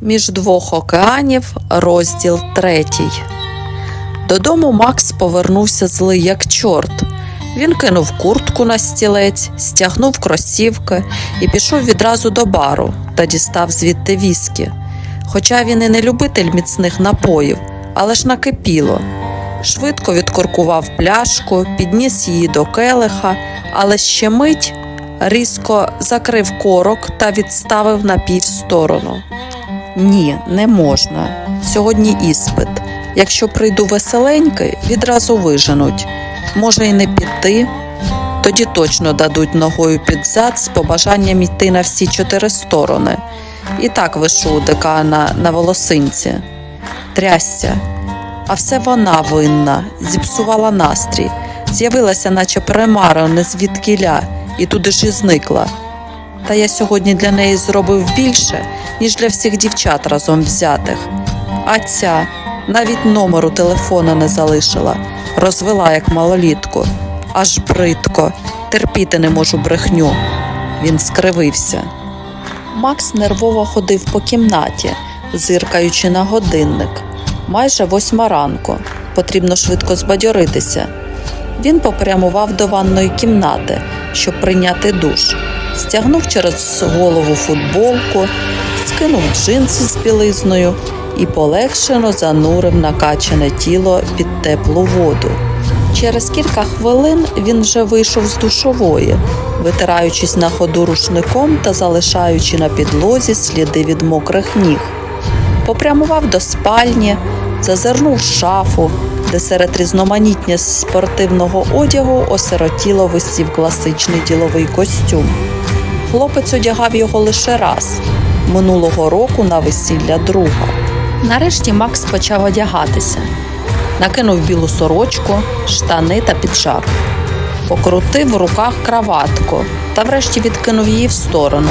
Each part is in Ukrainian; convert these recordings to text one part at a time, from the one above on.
Між двох океанів розділ третій. Додому Макс повернувся злий як чорт. Він кинув куртку на стілець, стягнув кросівки і пішов відразу до бару та дістав звідти віскі. Хоча він і не любитель міцних напоїв, але ж накипіло. Швидко відкоркував пляшку, підніс її до келиха, але ще мить різко закрив корок та відставив напій в сторону. Ні, не можна. Сьогодні іспит. Якщо прийду веселенький, відразу виженуть. Може й не піти. Тоді точно дадуть ногою під зад з побажанням йти на всі чотири сторони. І так вишу у декана на волосинці. Трясся. А все вона винна, зіпсувала настрій, з'явилася, наче примара, не звідкіля, і туди ж і зникла. Та я сьогодні для неї зробив більше, ніж для всіх дівчат разом взятих. А ця навіть номеру телефона не залишила, розвела як малолітку. Аж бридко, терпіти не можу брехню. Він скривився. Макс нервово ходив по кімнаті, зиркаючи на годинник. Майже восьма ранку. Потрібно швидко збадьоритися. Він попрямував до ванної кімнати, щоб прийняти душ. Стягнув через голову футболку, скинув джинси з білизною і полегшено занурив накачане тіло під теплу воду. Через кілька хвилин він вже вийшов з душової, витираючись на ходу рушником та залишаючи на підлозі сліди від мокрих ніг. Попрямував до спальні, зазирнув шафу, де серед різноманіття спортивного одягу осиротіло висів класичний діловий костюм. Хлопець одягав його лише раз минулого року на весілля друга. Нарешті Макс почав одягатися, накинув білу сорочку, штани та піджак, покрутив в руках краватку та врешті відкинув її в сторону.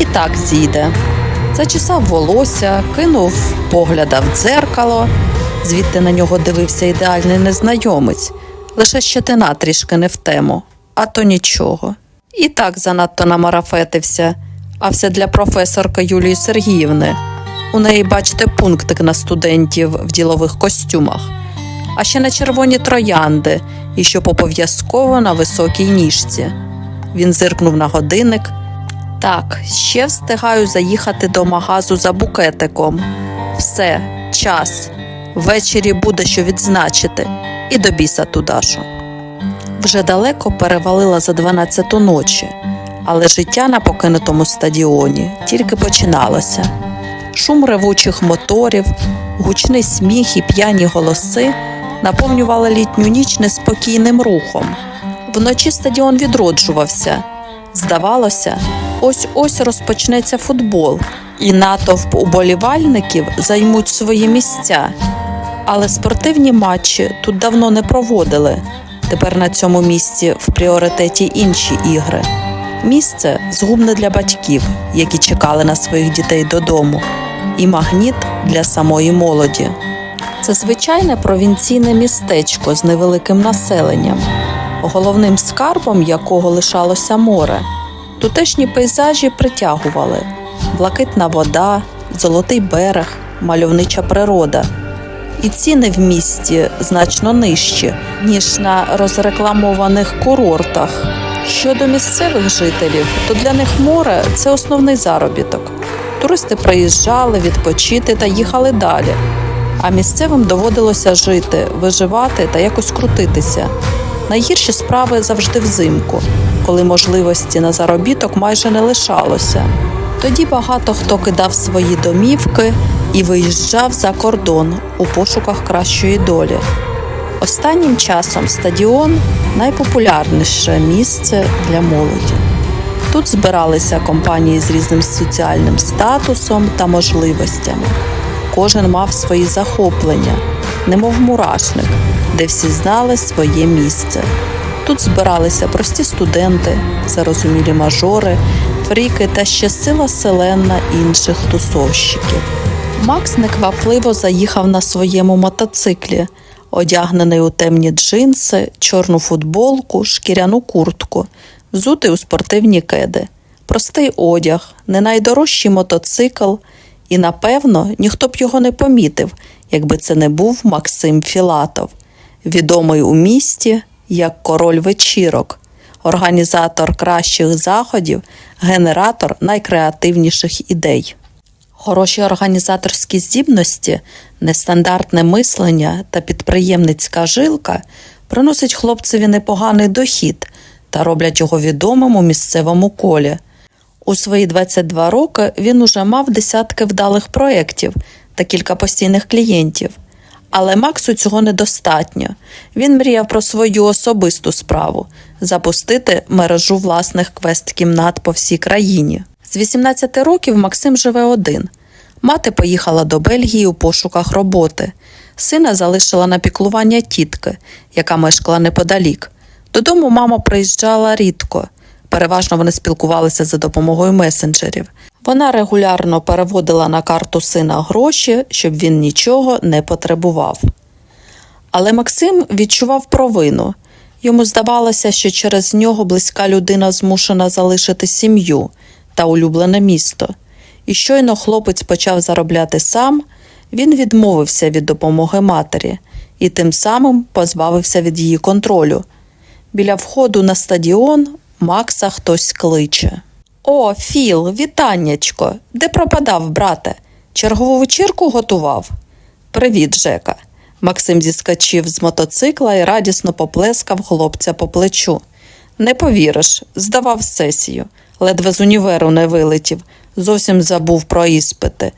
І так зійде. Зачесав волосся, кинув погляда в дзеркало, звідти на нього дивився ідеальний незнайомець, лише щетина трішки не в тему, а то нічого. І так занадто намарафетився, а все для професорки Юлії Сергіївни. У неї, бачите, пунктик на студентів в ділових костюмах, а ще на червоні троянди, і щоб обов'язково на високій ніжці. Він зиркнув на годинник. Так, ще встигаю заїхати до магазу за букетиком. Все, час. Ввечері буде що відзначити, і до біса ту Дашу. Вже далеко перевалила за 12 ночі, але життя на покинутому стадіоні тільки починалося. Шум ревучих моторів, гучний сміх і п'яні голоси наповнювали літню ніч неспокійним рухом. Вночі стадіон відроджувався. Здавалося, ось ось розпочнеться футбол, і натовп уболівальників займуть свої місця. Але спортивні матчі тут давно не проводили. Тепер на цьому місці в пріоритеті інші ігри. Місце згубне для батьків, які чекали на своїх дітей додому, і магніт для самої молоді. Це звичайне провінційне містечко з невеликим населенням, головним скарбом якого лишалося море. Тутешні пейзажі притягували блакитна вода, золотий берег, мальовнича природа. І ціни в місті значно нижчі, ніж на розрекламованих курортах. Щодо місцевих жителів, то для них море це основний заробіток. Туристи приїжджали відпочити та їхали далі. А місцевим доводилося жити, виживати та якось крутитися. Найгірші справи завжди взимку, коли можливості на заробіток майже не лишалося. Тоді багато хто кидав свої домівки і виїжджав за кордон у пошуках кращої долі. Останнім часом стадіон найпопулярніше місце для молоді. Тут збиралися компанії з різним соціальним статусом та можливостями. Кожен мав свої захоплення, немов мурашник, де всі знали своє місце. Тут збиралися прості студенти, зарозумілі мажори, фріки та ще сила селена інших тусовщиків. Макс неквапливо заїхав на своєму мотоциклі, одягнений у темні джинси, чорну футболку, шкіряну куртку, взутий у спортивні кеди, простий одяг, не найдорожчий мотоцикл. І напевно ніхто б його не помітив, якби це не був Максим Філатов, відомий у місті як король вечірок, організатор кращих заходів, генератор найкреативніших ідей. Хороші організаторські здібності, нестандартне мислення та підприємницька жилка приносять хлопцеві непоганий дохід та роблять його відомим у місцевому колі. У свої 22 роки він уже мав десятки вдалих проєктів та кілька постійних клієнтів. Але Максу цього недостатньо. Він мріяв про свою особисту справу запустити мережу власних квест-кімнат по всій країні. З 18 років Максим живе один. Мати поїхала до Бельгії у пошуках роботи. Сина залишила на піклування тітки, яка мешкала неподалік. Додому мама приїжджала рідко. Переважно вони спілкувалися за допомогою месенджерів. Вона регулярно переводила на карту сина гроші, щоб він нічого не потребував. Але Максим відчував провину. Йому здавалося, що через нього близька людина змушена залишити сім'ю та улюблене місто. І щойно хлопець почав заробляти сам, він відмовився від допомоги матері і тим самим позбавився від її контролю. Біля входу на стадіон Макса хтось кличе. О, Філ, вітаннячко. Де пропадав, брате? Чергову вечірку готував? Привіт, Жека. Максим зіскочив з мотоцикла і радісно поплескав хлопця по плечу. Не повіриш, здавав сесію, ледве з універу не вилетів, зовсім забув про іспити.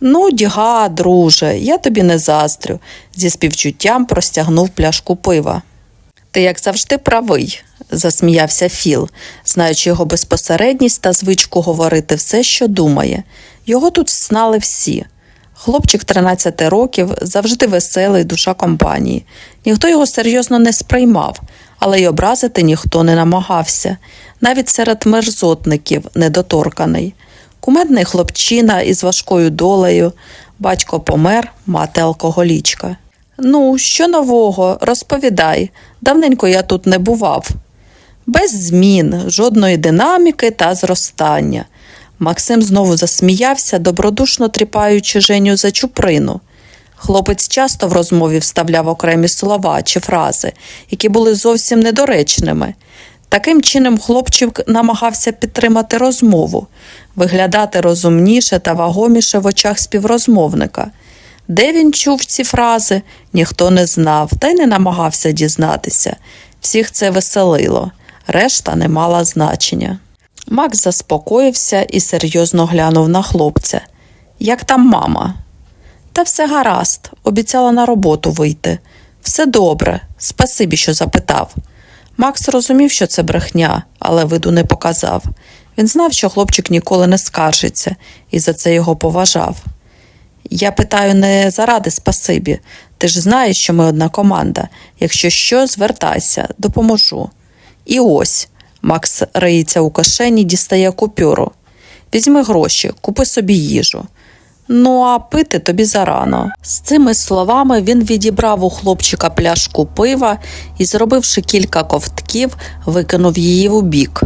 Ну, діга, друже, я тобі не заздрю, зі співчуттям простягнув пляшку пива. Ти, як завжди, правий, засміявся Філ, знаючи його безпосередність та звичку говорити все, що думає. Його тут знали всі. Хлопчик 13 років, завжди веселий, душа компанії. Ніхто його серйозно не сприймав, але й образити ніхто не намагався. Навіть серед мерзотників недоторканий. Кумедний хлопчина із важкою долею, батько помер, мати алкоголічка. Ну, що нового, розповідай. Давненько я тут не бував. Без змін, жодної динаміки та зростання. Максим знову засміявся, добродушно тріпаючи Женю за чуприну. Хлопець часто в розмові вставляв окремі слова чи фрази, які були зовсім недоречними. Таким чином, хлопчик намагався підтримати розмову, виглядати розумніше та вагоміше в очах співрозмовника. Де він чув ці фрази, ніхто не знав та й не намагався дізнатися. Всіх це веселило, решта не мала значення. Макс заспокоївся і серйозно глянув на хлопця. Як там мама? Та все гаразд, обіцяла на роботу вийти. Все добре, спасибі, що запитав. Макс розумів, що це брехня, але виду не показав. Він знав, що хлопчик ніколи не скаржиться, і за це його поважав. Я питаю не заради спасибі. Ти ж знаєш, що ми одна команда. Якщо що, звертайся, допоможу. І ось Макс риється у кишені, дістає купюру. Візьми гроші, купи собі їжу. Ну, а пити тобі зарано. З цими словами він відібрав у хлопчика пляшку пива і, зробивши кілька ковтків, викинув її у бік.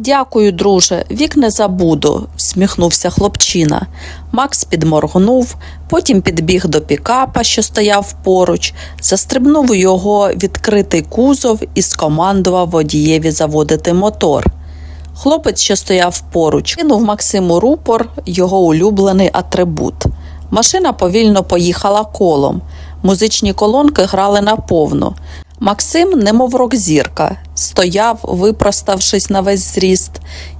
Дякую, друже, вік не забуду, всміхнувся хлопчина. Макс підморгнув, потім підбіг до пікапа, що стояв поруч, застрибнув у його відкритий кузов і скомандував водієві заводити мотор. Хлопець, що стояв поруч, кинув Максиму рупор, його улюблений атрибут. Машина повільно поїхала колом. Музичні колонки грали наповну. Максим, немов рок-зірка, стояв, випроставшись на весь зріст,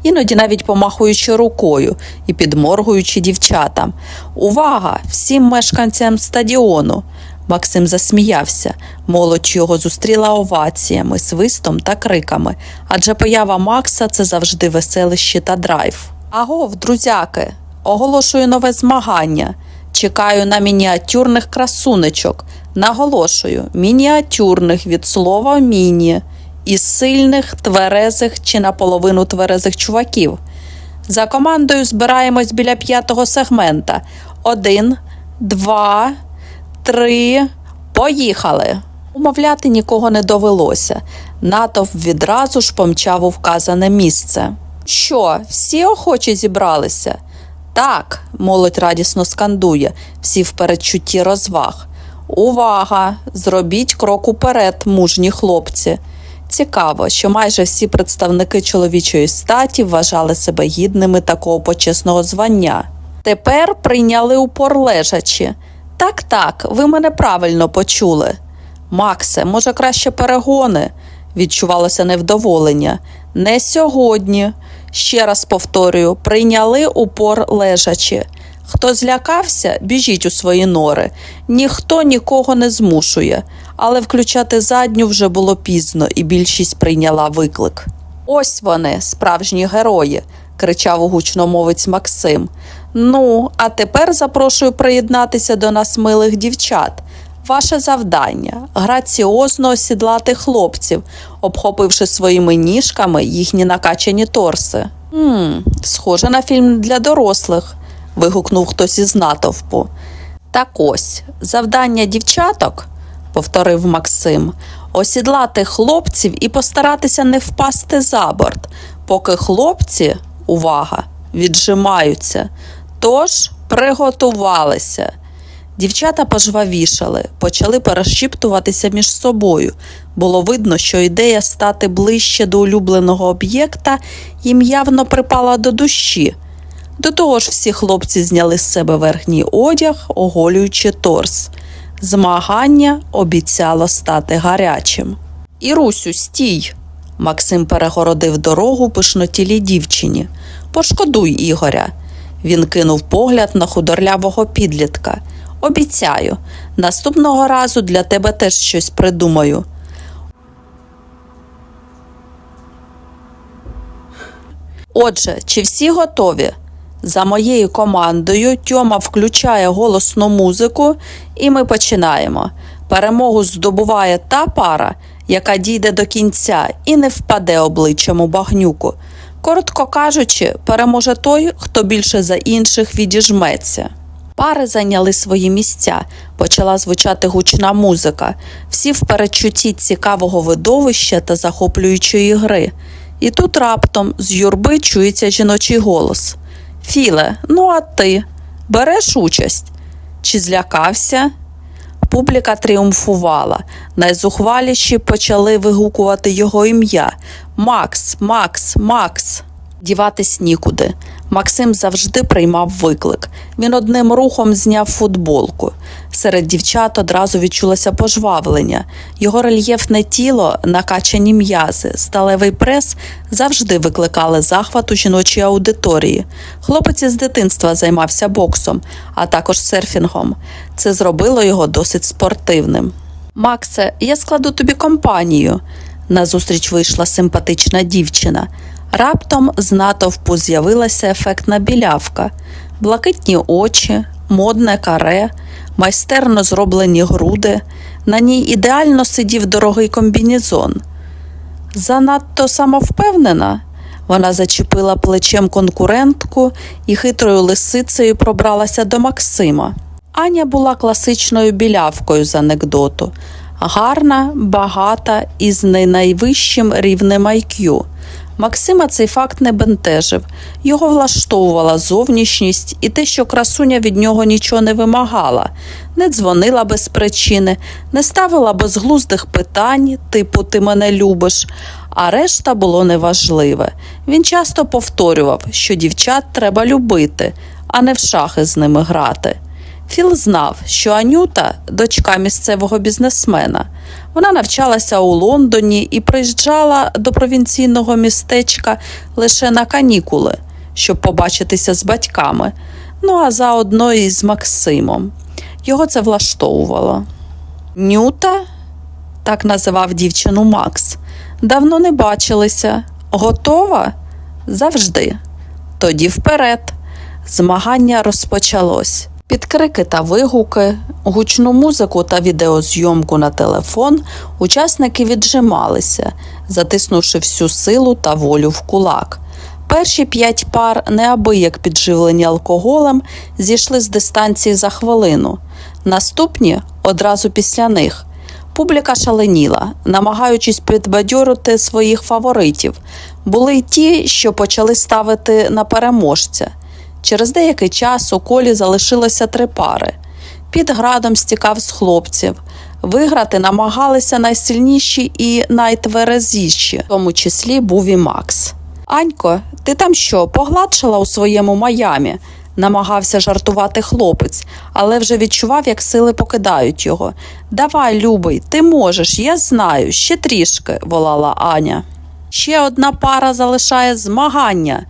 іноді навіть помахуючи рукою і підморгуючи дівчатам. Увага! Всім мешканцям стадіону! Максим засміявся. Молодь його зустріла оваціями, свистом та криками, адже поява Макса це завжди веселище та драйв. Агов, друзяки, оголошую нове змагання. Чекаю на мініатюрних красунечок. Наголошую, мініатюрних від слова міні із сильних, тверезих чи наполовину тверезих чуваків. За командою збираємось біля п'ятого сегмента. Один, два, три. Поїхали. Умовляти нікого не довелося. Натовп відразу ж помчав у вказане місце. Що, всі охочі зібралися? Так, молодь радісно скандує, всі в передчутті розваг. Увага! Зробіть крок уперед, мужні хлопці. Цікаво, що майже всі представники чоловічої статі вважали себе гідними такого почесного звання. Тепер прийняли упор лежачі. Так, так, ви мене правильно почули. Максе, може, краще перегони? відчувалося невдоволення. Не сьогодні. Ще раз повторюю, прийняли упор лежачі. Хто злякався, біжіть у свої нори. Ніхто нікого не змушує, але включати задню вже було пізно, і більшість прийняла виклик. Ось вони, справжні герої, кричав гучномовець Максим. Ну, а тепер запрошую приєднатися до нас милих дівчат. Ваше завдання граціозно осідлати хлопців, обхопивши своїми ніжками їхні накачані торси. «Ммм, схоже на фільм для дорослих, вигукнув хтось із натовпу. Так ось, завдання дівчаток, повторив Максим, осідлати хлопців і постаратися не впасти за борт, поки хлопці, увага, віджимаються. Тож приготувалися. Дівчата пожвавішали, почали перешіптуватися між собою. Було видно, що ідея стати ближче до улюбленого об'єкта їм явно припала до душі. До того ж, всі хлопці зняли з себе верхній одяг, оголюючи торс. Змагання обіцяло стати гарячим. Ірусю, стій! Максим перегородив дорогу пишнотілій дівчині. Пошкодуй Ігоря. Він кинув погляд на худорлявого підлітка. Обіцяю, наступного разу для тебе теж щось придумаю. Отже, чи всі готові? За моєю командою Тьома включає голосну музику, і ми починаємо. Перемогу здобуває та пара, яка дійде до кінця і не впаде обличчям у багнюку. Коротко кажучи, переможе той, хто більше за інших відіжметься. Пари зайняли свої місця, почала звучати гучна музика, всі в передчутті цікавого видовища та захоплюючої гри. І тут раптом з юрби чується жіночий голос. Філе, ну а ти береш участь? Чи злякався? Публіка тріумфувала. Найзухваліші почали вигукувати його ім'я Макс, Макс, Макс. Діватись нікуди. Максим завжди приймав виклик. Він одним рухом зняв футболку. Серед дівчат одразу відчулося пожвавлення. Його рельєфне тіло, накачані м'язи, сталевий прес завжди викликали захват у жіночій аудиторії. Хлопець із дитинства займався боксом, а також серфінгом. Це зробило його досить спортивним. Максе, я складу тобі компанію. Назустріч вийшла симпатична дівчина. Раптом з натовпу з'явилася ефектна білявка, блакитні очі, модне каре, майстерно зроблені груди. На ній ідеально сидів дорогий комбінізон. Занадто самовпевнена. Вона зачепила плечем конкурентку і хитрою лисицею пробралася до Максима. Аня була класичною білявкою з анекдоту, гарна, багата і з не найвищим рівнем IQ. Максима цей факт не бентежив. Його влаштовувала зовнішність і те, що красуня від нього нічого не вимагала, не дзвонила без причини, не ставила безглуздих питань, типу Ти мене любиш, а решта було неважливе. Він часто повторював, що дівчат треба любити, а не в шахи з ними грати. Філ знав, що Анюта дочка місцевого бізнесмена. Вона навчалася у Лондоні і приїжджала до провінційного містечка лише на канікули, щоб побачитися з батьками, ну а заодно і з Максимом. Його це влаштовувало. Нюта, так називав дівчину Макс, давно не бачилися. Готова? Завжди. Тоді вперед. Змагання розпочалось. Під крики та вигуки, гучну музику та відеозйомку на телефон учасники віджималися, затиснувши всю силу та волю в кулак. Перші п'ять пар, неабияк підживлені алкоголем, зійшли з дистанції за хвилину. Наступні одразу після них. Публіка шаленіла, намагаючись підбадьорити своїх фаворитів. Були й ті, що почали ставити на переможця. Через деякий час у колі залишилося три пари. Під градом стікав з хлопців. Виграти намагалися найсильніші і найтверезіші, в тому числі був і Макс. Анько, ти там що, погладшила у своєму Майамі? намагався жартувати хлопець, але вже відчував, як сили покидають його. Давай, любий, ти можеш, я знаю, ще трішки, волала Аня. Ще одна пара залишає змагання,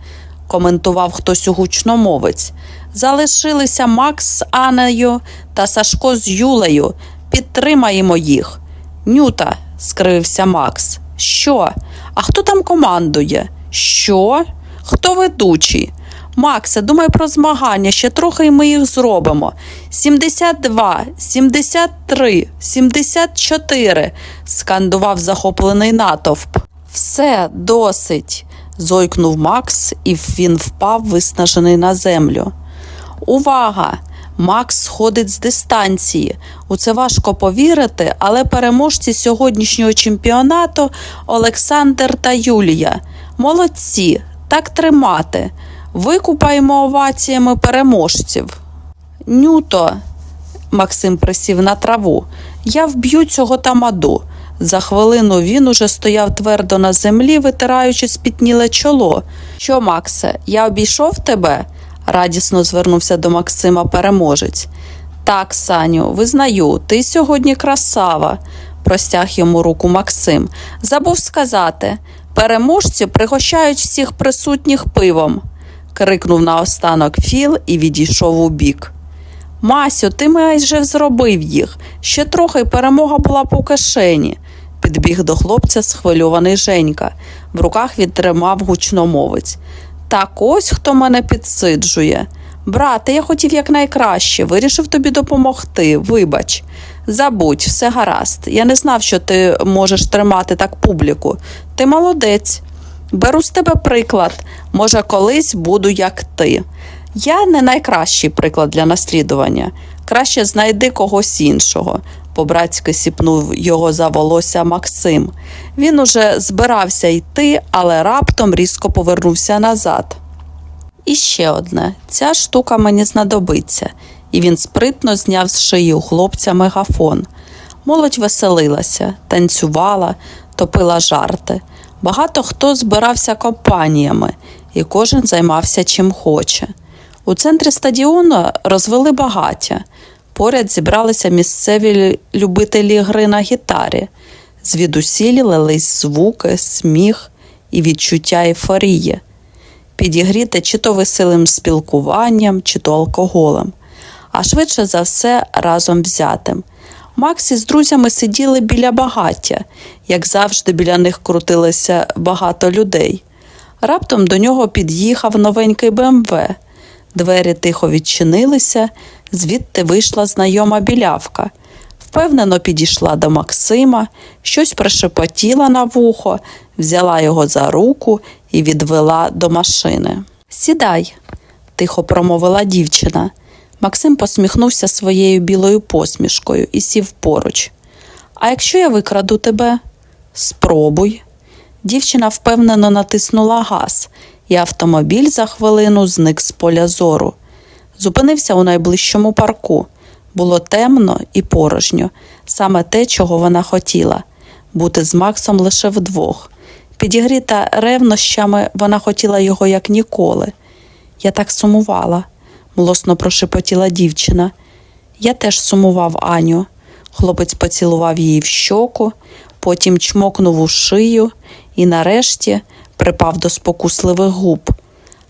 коментував хтось у гучномовець. Залишилися Макс з Анею та Сашко з Юлею. Підтримаємо їх. Нюта, скривився Макс. Що? А хто там командує? Що? Хто ведучий? Максе, думай про змагання, ще трохи і ми їх зробимо. 72, 73, 74, скандував захоплений натовп. Все, досить, зойкнув Макс, і він впав, виснажений на землю. Увага! Макс сходить з дистанції. У це важко повірити, але переможці сьогоднішнього чемпіонату Олександр та Юлія. Молодці, так тримати. Викупаємо оваціями переможців. Нюто, Максим присів на траву. Я вб'ю цього тамаду. За хвилину він уже стояв твердо на землі, витираючи спітніле чоло. Що, Максе, я обійшов тебе? радісно звернувся до Максима переможець. Так, Саню, визнаю, ти сьогодні красава, простяг йому руку Максим. Забув сказати, переможці пригощають всіх присутніх пивом, крикнув наостанок Філ і відійшов у бік. Масю, ти майже зробив їх. Ще трохи перемога була по кишені. Підбіг до хлопця схвильований Женька. В руках він тримав гучномовець. Так ось хто мене підсиджує. Брате, я хотів якнайкраще, вирішив тобі допомогти. Вибач. Забудь, все гаразд. Я не знав, що ти можеш тримати так публіку. Ти молодець. Беру з тебе приклад. Може, колись буду як ти. Я не найкращий приклад для наслідування. Краще знайди когось іншого. По-братськи сіпнув його за волосся Максим. Він уже збирався йти, але раптом різко повернувся назад. І ще одне: ця штука мені знадобиться, і він спритно зняв з шиї у хлопця мегафон. Молодь веселилася, танцювала, топила жарти. Багато хто збирався компаніями, і кожен займався чим хоче. У центрі стадіону розвели багаття. Поряд зібралися місцеві любителі гри на гітарі. Звідусілі лились звуки, сміх і відчуття ейфорії, підігріте чи то веселим спілкуванням, чи то алкоголем, а швидше за все разом взятим. Макс із друзями сиділи біля багаття, як завжди, біля них крутилося багато людей. Раптом до нього під'їхав новенький БМВ. Двері тихо відчинилися, звідти вийшла знайома білявка. Впевнено підійшла до Максима, щось прошепотіла на вухо, взяла його за руку і відвела до машини. Сідай, тихо промовила дівчина. Максим посміхнувся своєю білою посмішкою і сів поруч. А якщо я викраду тебе? Спробуй. Дівчина впевнено натиснула газ, і автомобіль за хвилину зник з поля зору. Зупинився у найближчому парку. Було темно і порожньо, саме те, чого вона хотіла бути з Максом лише вдвох. Підігріта ревнощами, вона хотіла його як ніколи. Я так сумувала, млосно прошепотіла дівчина. Я теж сумував Аню. Хлопець поцілував її в щоку, потім чмокнув у шию і, нарешті, припав до спокусливих губ.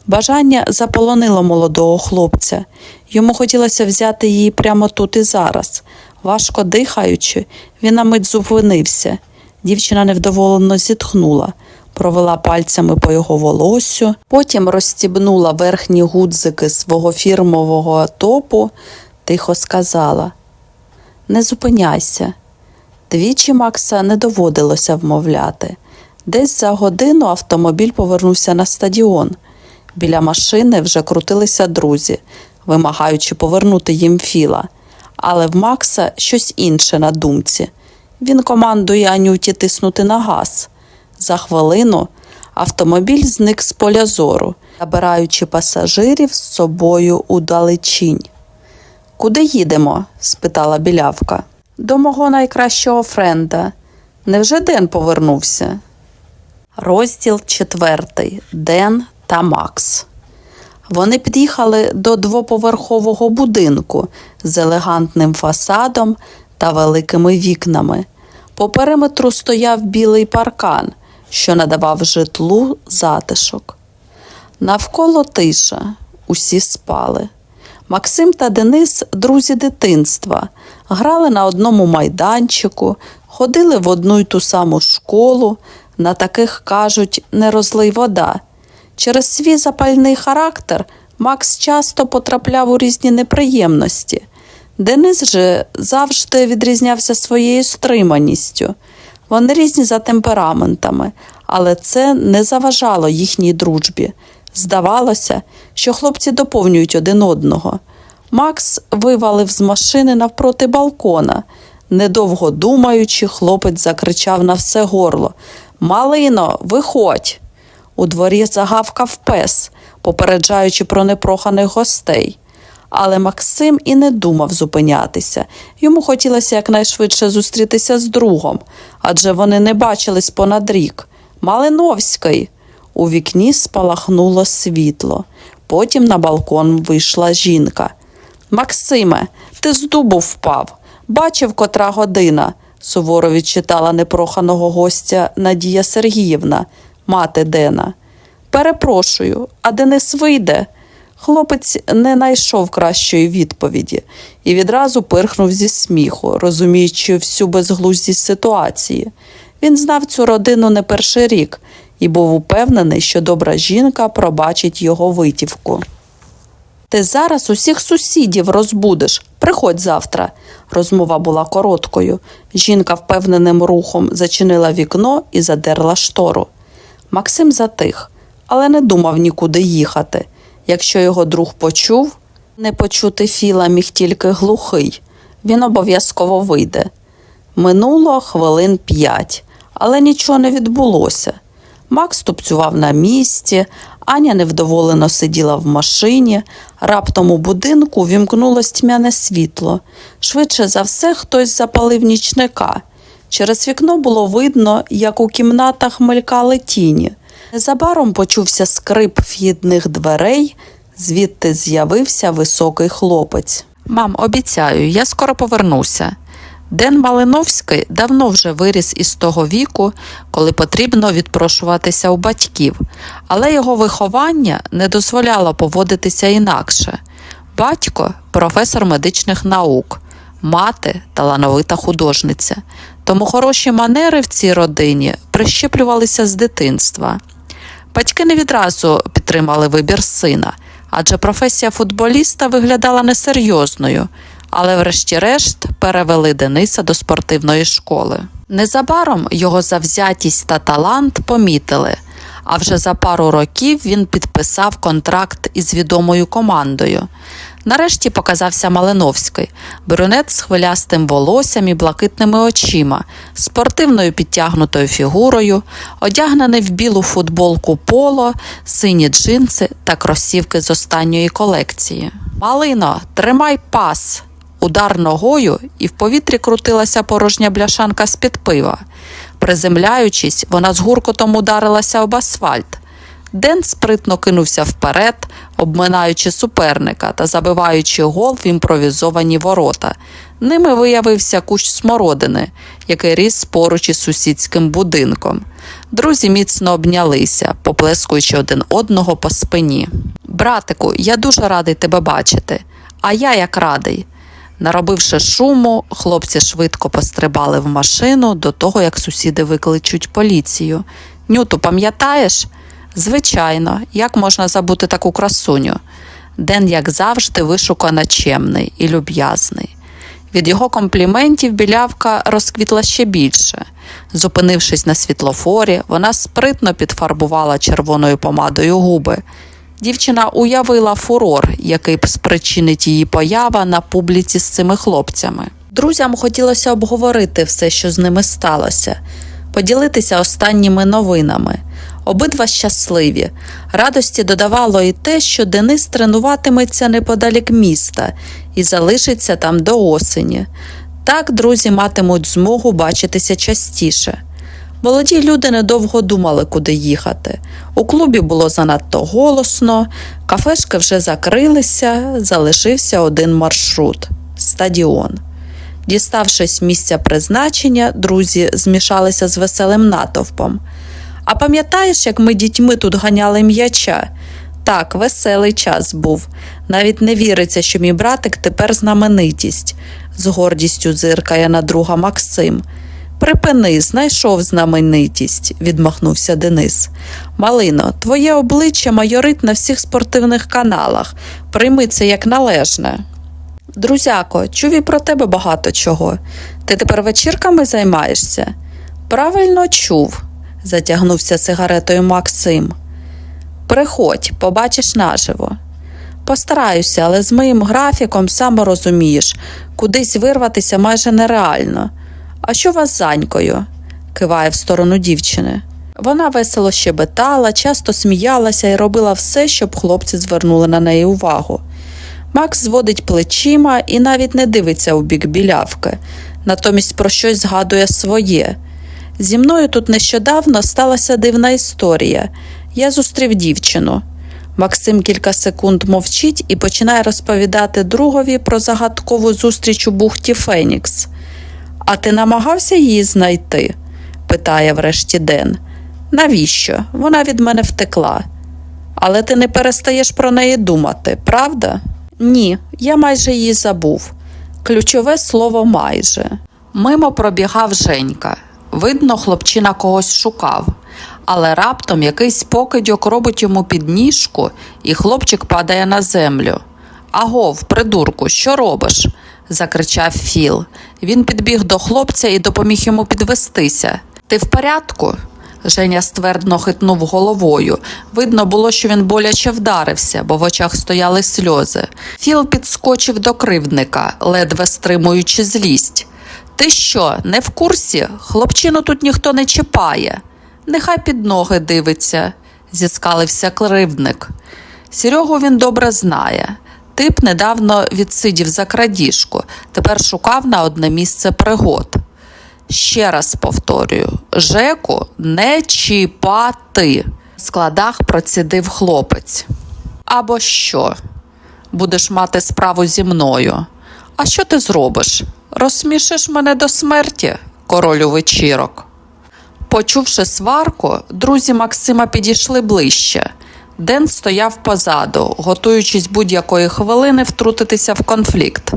Бажання заполонило молодого хлопця. Йому хотілося взяти її прямо тут і зараз. Важко дихаючи, він на мить зупинився. Дівчина невдоволено зітхнула, провела пальцями по його волосю, потім розстібнула верхні гудзики свого фірмового топу, тихо сказала: Не зупиняйся. Двічі Макса не доводилося вмовляти. Десь за годину автомобіль повернувся на стадіон. Біля машини вже крутилися друзі, вимагаючи повернути їм філа. Але в Макса щось інше на думці. Він командує Анюті тиснути на газ. За хвилину автомобіль зник з поля зору. забираючи пасажирів з собою у далечінь. Куди їдемо? спитала білявка. До мого найкращого френда. Невже Ден повернувся? Розділ четвертий. Ден та Макс. Вони під'їхали до двоповерхового будинку з елегантним фасадом та великими вікнами. По периметру стояв білий паркан, що надавав житлу затишок. Навколо тиша, усі спали. Максим та Денис друзі дитинства, грали на одному майданчику, ходили в одну й ту саму школу. На таких кажуть не розлий вода. Через свій запальний характер Макс часто потрапляв у різні неприємності. Денис же завжди відрізнявся своєю стриманістю. Вони різні за темпераментами, але це не заважало їхній дружбі. Здавалося, що хлопці доповнюють один одного. Макс вивалив з машини навпроти балкона. Недовго думаючи, хлопець закричав на все горло Малино, виходь. У дворі загавкав пес, попереджаючи про непроханих гостей. Але Максим і не думав зупинятися. Йому хотілося якнайшвидше зустрітися з другом, адже вони не бачились понад рік. Малиновський. У вікні спалахнуло світло. Потім на балкон вийшла жінка. Максиме, ти з дубу впав. Бачив, котра година, суворо відчитала непроханого гостя Надія Сергіївна, мати Дена. Перепрошую, а Денис вийде. Хлопець не знайшов кращої відповіді і відразу пирхнув зі сміху, розуміючи всю безглуздість ситуації. Він знав цю родину не перший рік і був упевнений, що добра жінка пробачить його витівку. Ти зараз усіх сусідів розбудиш. Приходь завтра. Розмова була короткою. Жінка впевненим рухом зачинила вікно і задерла штору. Максим затих, але не думав нікуди їхати. Якщо його друг почув, не почути Філа міг тільки глухий. Він обов'язково вийде. Минуло хвилин п'ять, але нічого не відбулося. Макс тупцював на місці, Аня невдоволено сиділа в машині. Раптом у будинку вімкнулось тьмяне світло. Швидше за все, хтось запалив нічника. Через вікно було видно, як у кімнатах мелькали тіні. Незабаром почувся скрип вхідних дверей, звідти з'явився високий хлопець. Мам, обіцяю, я скоро повернуся. Ден Малиновський давно вже виріс із того віку, коли потрібно відпрошуватися у батьків, але його виховання не дозволяло поводитися інакше. Батько професор медичних наук, мати талановита художниця. Тому хороші манери в цій родині прищеплювалися з дитинства. Батьки не відразу підтримали вибір сина, адже професія футболіста виглядала несерйозною, але врешті-решт перевели Дениса до спортивної школи. Незабаром його завзятість та талант помітили, а вже за пару років він підписав контракт із відомою командою. Нарешті показався Малиновський, брюнет з хвилястим волоссям і блакитними очима, спортивною підтягнутою фігурою, одягнений в білу футболку поло, сині джинси та кросівки з останньої колекції. Малино, тримай пас! Удар ногою, і в повітрі крутилася порожня бляшанка з-під пива. Приземляючись, вона з гуркотом ударилася об асфальт. Ден спритно кинувся вперед, обминаючи суперника та забиваючи гол в імпровізовані ворота. Ними виявився кущ смородини, який ріс поруч із сусідським будинком. Друзі міцно обнялися, поплескуючи один одного по спині. Братику, я дуже радий тебе бачити, а я як радий. Наробивши шуму, хлопці швидко пострибали в машину до того, як сусіди викличуть поліцію. Нюту, пам'ятаєш? Звичайно, як можна забути таку красуню? Ден, як завжди, вишукано чемний і люб'язний. Від його компліментів білявка розквітла ще більше. Зупинившись на світлофорі, вона спритно підфарбувала червоною помадою губи. Дівчина уявила фурор, який б спричинить її поява на публіці з цими хлопцями. Друзям хотілося обговорити все, що з ними сталося, поділитися останніми новинами. Обидва щасливі. Радості додавало і те, що Денис тренуватиметься неподалік міста і залишиться там до осені. Так друзі матимуть змогу бачитися частіше. Молоді люди недовго думали, куди їхати. У клубі було занадто голосно, кафешки вже закрилися, залишився один маршрут стадіон. Діставшись місця призначення, друзі змішалися з веселим натовпом. А пам'ятаєш, як ми дітьми тут ганяли м'яча? Так, веселий час був. Навіть не віриться, що мій братик тепер знаменитість, з гордістю зиркає на друга Максим. Припини, знайшов знаменитість, відмахнувся Денис. Малино, твоє обличчя майорить на всіх спортивних каналах. Прийми це як належне. Друзяко, чув і про тебе багато чого. Ти тепер вечірками займаєшся? Правильно чув, затягнувся сигаретою Максим. Приходь, побачиш наживо. Постараюся, але з моїм графіком, саме розумієш, кудись вирватися майже нереально. А що вас з Анькою? киває в сторону дівчини. Вона весело щебетала, часто сміялася і робила все, щоб хлопці звернули на неї увагу. Макс зводить плечима і навіть не дивиться у бік білявки, натомість про щось згадує своє. Зі мною тут нещодавно сталася дивна історія. Я зустрів дівчину. Максим кілька секунд мовчить і починає розповідати другові про загадкову зустріч у бухті Фенікс. А ти намагався її знайти? питає врешті Ден. Навіщо? Вона від мене втекла. Але ти не перестаєш про неї думати, правда? Ні, я майже її забув. Ключове слово майже. Мимо пробігав Женька. Видно, хлопчина когось шукав, але раптом якийсь покидьок робить йому підніжку, і хлопчик падає на землю. Агов, придурку, що робиш? закричав Філ. Він підбіг до хлопця і допоміг йому підвестися. Ти в порядку? Женя ствердно хитнув головою. Видно було, що він боляче вдарився, бо в очах стояли сльози. Філ підскочив до кривдника, ледве стримуючи злість. Ти що, не в курсі? Хлопчину тут ніхто не чіпає. Нехай під ноги дивиться, зіскалився кривдник. Серегу він добре знає. Тип недавно відсидів за крадіжку, тепер шукав на одне місце пригод. Ще раз повторюю: Жеку не чіпати. В складах процідив хлопець. Або що? Будеш мати справу зі мною. А що ти зробиш? Розсмішиш мене до смерті, королю вечірок. Почувши сварку, друзі Максима підійшли ближче. Ден стояв позаду, готуючись будь-якої хвилини втрутитися в конфлікт.